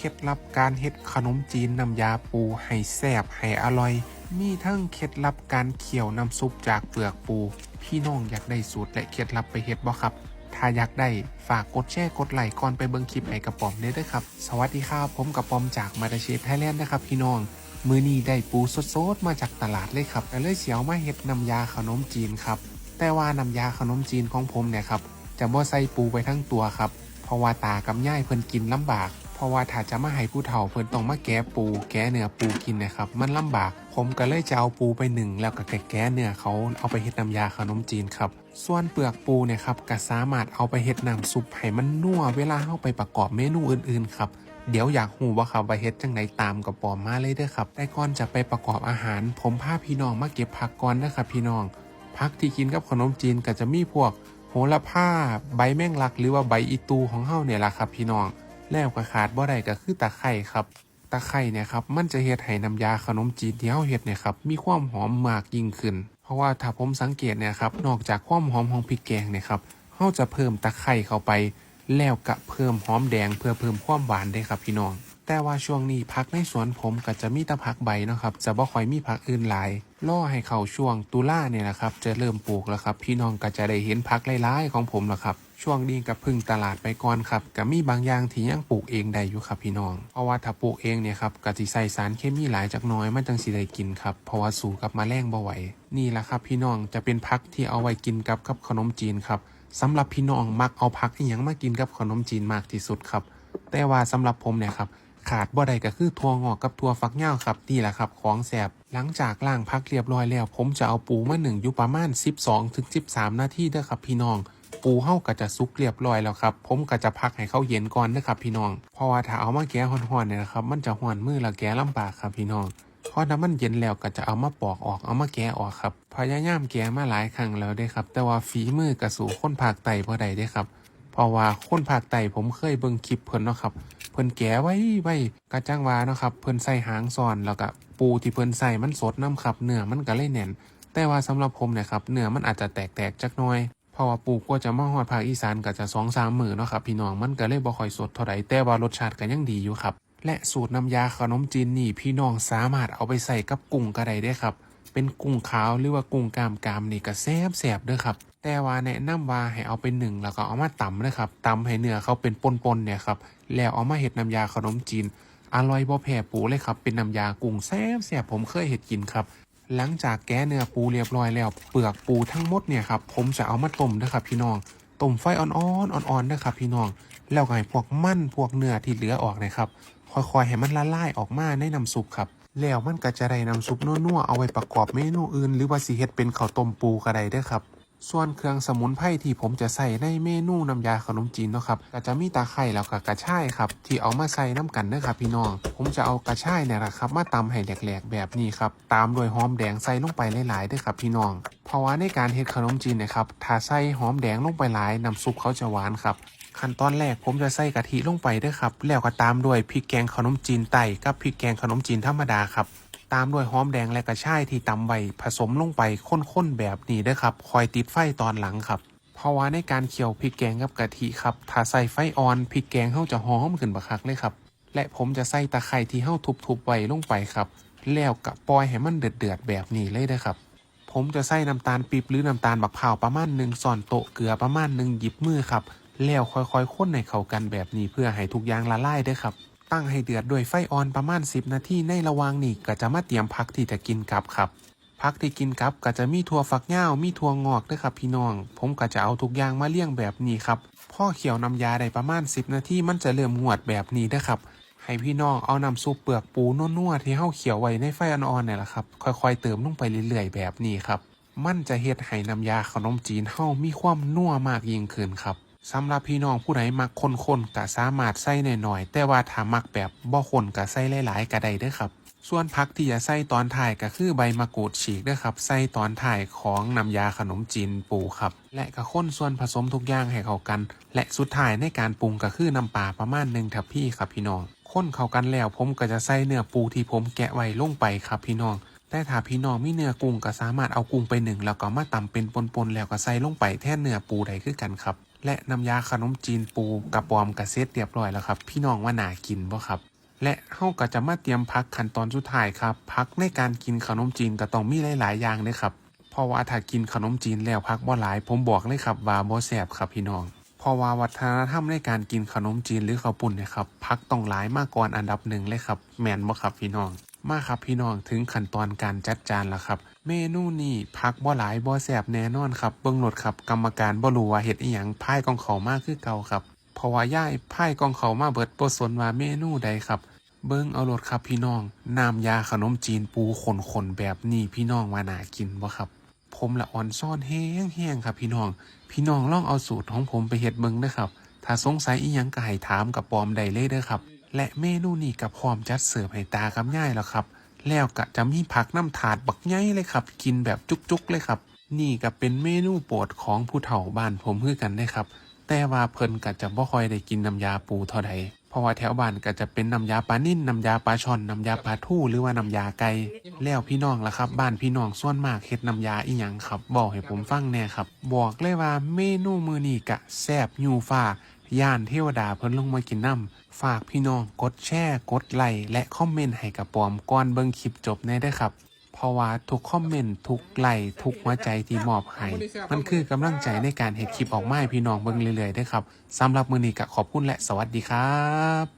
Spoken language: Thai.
เคล็ดลับการเฮ็ดขนมจีนน้ำยาปูให้แซ่บให้อร่อย มีทั้งเคล็ดลับการเคี่ยวน้ำซุปจากเปลือกปู พี่น้องอยากได้สูตรและเคล็ดลับไปเฮ็ดบ่ครับ ถ้าอยากได้ฝากกดแชร์กดไลค์ก่อนไปเบิ่งคลิปไอ้กระป๋อมเด้อเด้อครับ สวัสดีครับผมกระป๋อมจากมาดาเชฟไทยแลนด์นะครับ พี่น้องมือนี้ได้ปูสดๆมาจากตลาดเลยครับก็เลยเสียวมาเฮ็ดน้ำยาขนมจีนครับ แต่ว่าน้ำยาขนมจีนของผมเนี่ยครับจะบ่ใส่ปูไปทั้งตัวครับ เพราะว่าตากับย่ายเพิ่นกินลำบาก เพราะว่าถ้าจะมาให้ผู้เฒ่าเพิ่นต้องมาแกะปู แกะเนื้อปูกินนะครับ มันลำบาก ผมก็เลยจะเอาปูไปหนึ่งแล้วก็แกะเนื้อเขาเอาไปเฮ็ดน้ำยาขนมจีนครับส่วนเปลือกปูเนี่ยครับก็สามารถเอาไปเฮ็ดน้ำซุปให้มันนัวเวลาเฮาไปประกอบเมนูอื่นๆครับเดี๋ยวอยากหูว่าครับว่าเฮ็ดจังไดตามกับปอมมาเลยเด้อครับ แต่ก่อนจะไปประกอบอาหาร ผมพาพี่น้องมาเก็บผักก่อนนะครับพี่น้อง ผักที่กินกับขนมจีนก็จะมีพวก โหระพาใบแมงลัก หรือว่าใบอีตูของเฮาเนี่ยแหละครับพี่น้อง แล้วก็ขาดบ่ได้ก็คือตะไคร่ครับ ตะไคร่เนี่ยครับมันจะเฮ็ดให้น้ำยาขนมจีนที่เฮาเฮ็ดเนี่ยครับมีความหอมมากยิ่งขึ้น เพราะว่าถ้าผมสังเกตเนี่ยครับนอกจากความหอมของพริกแกงเนี่ยครับเฮาจะเพิ่มตะไคร่เข้าไป แล้วก็เพิ่มหอมแดงเพื่อเพิ่มความหวานได้ครับพี่น้องแต่ว่าช่วงนี้พักในสวนผมก็จะมีแต่พักใบนะครับจะบ่ค่อยมีพักอื่นหลาย ล่อให้เข้าช่วงตุลาเนี่ยนะครับ จะเริ่มปลูกแล้วครับ พี่น้องก็จะได้เห็นพักหลายๆของผมแล้วครับ ช่วงนี้ก็พึ่งตลาดไปก่อนครับก็มีบางอย่างที่ยังปลูกเองได้อยู่ครับพี่น้อง เพราะว่าถ้าปลูกเองเนี่ยครับก็สิใส่สารเคมีหลายจากน้อยมันจังสิได้กินครับ เพราะว่าสู้กับมาแมลงบ่ไหว นี่แหละครับ พี่น้องจะเป็นพักที่เอาไว้กินกับกับขนมจีนครับสำหรับพี่น้องมักเอาพักอีหยังมากินกับขนมจีนมากที่สุดครับ แต่ว่าสำหรับผมเนี่ยครับ ขาดบ่ได้ก็คือถั่วงอกกับถั่วฟักย่าวครับนี่แหละครับของแสบหลังจากล้างพักเรียบร้อยแล้ว ผมจะเอาปูมาหนึ่งอยู่ประมาณ 12ถึง13 นาทีเด้อครับพี่น้องปูเฮาก็จะสุกเรียบร้อยแล้วครับ ผมก็จะพักให้เขาเย็นก่อนนะครับพี่น้อง เพราะว่าถ้าเอามาแกะห่อนๆเนี่ยนะครับ มันจะห่อนมือแล้วแกะลำบากครับพี่น้องพอน้ำมันเย็นแล้วก็จะเอามาปอกออกเอามาแกะออกครับ พยายามแกะมาหลายครั้งแล้วเด้ครับ แต่ว่าฝีมือกระสู่คนภาคใต้บ่ได้เด้ครับ เพราะว่าคนภาคใต้ผมเคยเบิ่งคลิปเพิ่นเนาะครับ พิ่นแกะไว้ไว้กระจ้างวาเนาะครับเพิ่นใส่หางซอนแล้วก็ปูที่เพิ่นใส่มันสดน้ำครับเนื้อมันก็เลยแน่น แต่ว่าสำหรับผมเนี่ยครับเนื้อมันอาจจะแตกๆจักหน่อยเพราะว่าปูก็จะมาฮอดภาคอีสานก็จะสองสามมือเนาะครับพี่น้องมันก็เลยบ่ค่อยสดเท่าใดแต่ว่ารสชาติก็ยังดีอยู่ครับและสูตรน้ำยาขนมจีนนี่พี่น้องสามารถเอาไปใส่กับกุ้งก็ได้เด้ครับ เป็นกุ้งขาวหรือว่ากุ้งกามกามนี่ก็แซ่บแสบเด้อครับ แต่ว่าแนะนำว่าให้เอาไปหนึ่งแล้วก็เอามาตำนะครับตำให้เนื้อเขาเป็นปนๆเนี่ยครับแล้วเอามาเฮ็ดน้ำยาขนมจีนอร่อยบ่แพ้ปูเลยครับ เป็นน้ำยากุ้งแซ่บแสบผมเคยเห็ดกินครับ หลังจากแก้เนื้อปูเรียบร้อยแล้ว เปลือกปูทั้งหมดเนี่ยครับผมจะเอามาต้มนะครับพี่น้องต้มไฟอ่อนๆอ่อนๆนะครับพี่น้องแล้วก็ให้พวกมันพวกเนื้อที่เหลือออกนะครับค่อยๆให้มันละลายออกมาในน้ำซุปครับ แล้วมันก็จะได้น้ำซุปนัวๆเอาไว้ประกอบเมนูอื่น หรือว่าสิเฮ็ดเป็นข้าวต้มปูก็ได้เด้อครับ ส่วนเครื่องสมุนไพรที่ผมจะใส่ในเมนูน้ำยาขนมจีนเนาะครับก็จะมีตาไคร้แล้วก็กระชายครับ ที่เอามาใส่น้ำกันเด้อครับพี่น้อง ผมจะเอากระชายเนี่ยแหละครับมาตำให้แหลกๆแบบนี้ครับ ตามด้วยหอมแดงใส่ลงไปหลายๆด้อครับพี่น้อง เพราะว่าในการเฮ็ดขนมจีนนะครับถ้าใส่หอมแดงลงไปหลายน้ำซุปเขาจะหวานครับ ขั้นตอนแรกผมจะใส่กะทิลงไปด้วยครับ แล้วก็ตามด้วยพริกแกงขนมจีนไต่กับพริกแกงขนมจีนธรรมดาครับ ตามด้วยหอมแดงและกระชายที่ตำไว้ผสมลงไปข้นๆแบบนี้ด้วยครับ คอยติดไฟตอนหลังครับ เพราะว่าในการเคี่ยวพริกแกงกับกะทิครับ ถ้าใส่ไฟอ่อนพริกแกงเข้าจะหอมขึ้นบักคักเลยครับ และผมจะใส่ตะไคร้ที่เฮาทุบๆไว้ลงไปครับ แล้วก็ปล่อยให้มันเดือดๆแบบนี้เลยเด้ครับผมจะใส่น้ำตาลปี๊บหรือน้ำตาลบักเผาประมาณหนึ่งส่อนโต๊ะเกลือประมาณหนึ่งหยิบมือครับ แล้วค่อยๆค้นให้เข้ากันแบบนี้เพื่อให้ทุกอย่างละลายเด้อครับ ตั้งให้เดือดด้วยไฟอ่อนประมาณ 10 นาทีในระหว่างนี้ก็จะมาเตรียมผักที่จะกินกับครับผักที่กินกับก็จะมีถั่วฝักยาวมีถั่วงอกด้วยครับพี่น้อง ผมก็จะเอาทุกอย่างมาเลี้ยงแบบนี้ครับพ่อเคี่ยวน้ำยาได้ประมาณ 10 นาทีมันจะเริ่มงวดแบบนี้เด้อครับให้พี่น้องเอาน้ำซุปเปลือกปูนัวๆที่เฮาเคี่ยวไว้ในไฟอ่อนๆนี่แหละครับ ค่อยๆเติมลงไปเรื่อยๆแบบนี้ครับ มันจะเฮ็ดให้น้ำยาขนมจีนเฮามีความนัวมากยิ่งขึ้นครับ สำหรับพี่น้องผู้ใดมักข้นๆก็สามารถใส่หน่อยๆแต่ว่าถ้ามักแบบบ่ข้นก็ใส่หลายๆก็ได้เด้อครับ ส่วนผักที่จะใส่ตอนถ่ายก็คือใบมะกรูดฉีกเด้อครับใส่ตอนถ่ายของน้ำยาขนมจีนปูครับ และก็ข้นส่วนผสมทุกอย่างให้เข้ากัน และสุดท้ายในการปรุงก็คือน้ำปลาประมาณหนึ่งทัพพี่ครับพี่น้องข้นเข้ากันแล้วผมก็จะใส่เนื้อปูที่ผมแกะไว้ลงไปครับพี่น้องแต่ถ้าพี่น้องมีเนื้อกุ้งก็สามารถเอากุ้งไปหนึ่งแล้วก็มาตำเป็นปนๆแล้วก็ใส่ลงไปแทนเนื้อปูได้คือกันครับ และน้ำยาขนมจีนปูกระปอมกระเซ็ตเรียบร้อยแล้วครับ พี่น้องว่าน่ากินบ่ครับ และเฮาก็จะมาเตรียมพักขั้นตอนสุดท้ายครับพักในการกินขนมจีนก็ต้องมีหลาย ๆ อย่างเลยครับเพราะว่าถ้ากินขนมจีนแล้วพักบ่หลาย ผมบอกเลยครับว่าบ่แซ่บครับพี่น้องเพราะว่าวัฒนธรรมในการกินขนมจีนหรือข้าวปุ้นเนี่ยครับพักต้องหลายมากก่อนอันดับหนึ่งเลยครับแมนบ่ครับพี่น้อง มาครับพี่น้องถึงขั้นตอนการจัดจานแล้วครับ เมนูนี้พักบ่หลายบ่แซ่บแน่นอนครับเบิ่งโหลดครับกรรมการบ่รู้ว่าเฮ็ดอีหยังพายกองเขามากคือเก่าครับเพราะว่าย่ายพายกองเขามาเบิดบ่สนว่าเมนูใดครับ เบิ่งเอาโหลดครับพี่น้องน้ำยาขนมจีนปูขนๆแบบนี้พี่น้องว่าน่ากินบ่ครับผมละอ่อนซ่อนแห้งแห้งครับ พี่น้อง พี่น้องลองเอาสูตรของผมไปเฮ็ดเบิ่งเด้อครับ ถ้าสงสัยอีหยังก็ให้ถามกับปอมได้เลยเด้อครับ และเมนูนี้กับพร้อมจัดเสิร์ฟให้ตากับย่ายแล้วครับ แล้วก็จะมีผักน้ำถาดบักใหญ่เลยครับ กินแบบจุกๆเลยครับ นี่ก็เป็นเมนูโปรดของผู้เฒ่าบ้านผมคือกันได้ครับ แต่ว่าเพิ่นก็จะบ่ค่อยได้กินน้ำยาปูเท่าใดเพราะว่าแถวบ้านก็จะเป็นน้ำยาปลานิ่นน้ำยาปลาช่อนน้ำยาปลาทู่หรือว่าน้ำยาไก่แล้วพี่น้องล่ะครับ บ้านพี่น้องส่วนมากเฮ็ดน้ำยาอีหยังครับบอกให้ผมฟังแน่ครับ บอกเลยว่าเมนูมื้อนี้กะแซ่บยูฟ้า ย่านเทวดาเพิ่นลงมากินน้ำฝากพี่น้องกดแชร์กดไลค์และคอมเมนต์ให้กับปอมก่อนเบิ่งคลิปจบแน่ได้ครับ เพราะว่าทุกคอมเมนต์ทุกไลค์ทุกหัวใจที่มอบให้มันคือกำลังใจในการเห็ดคลิปออกมาให้พี่น้องเบิ่งเรื่อยๆได้ครับสำหรับมื้อนี้ก็ขอบคุณและสวัสดีครับ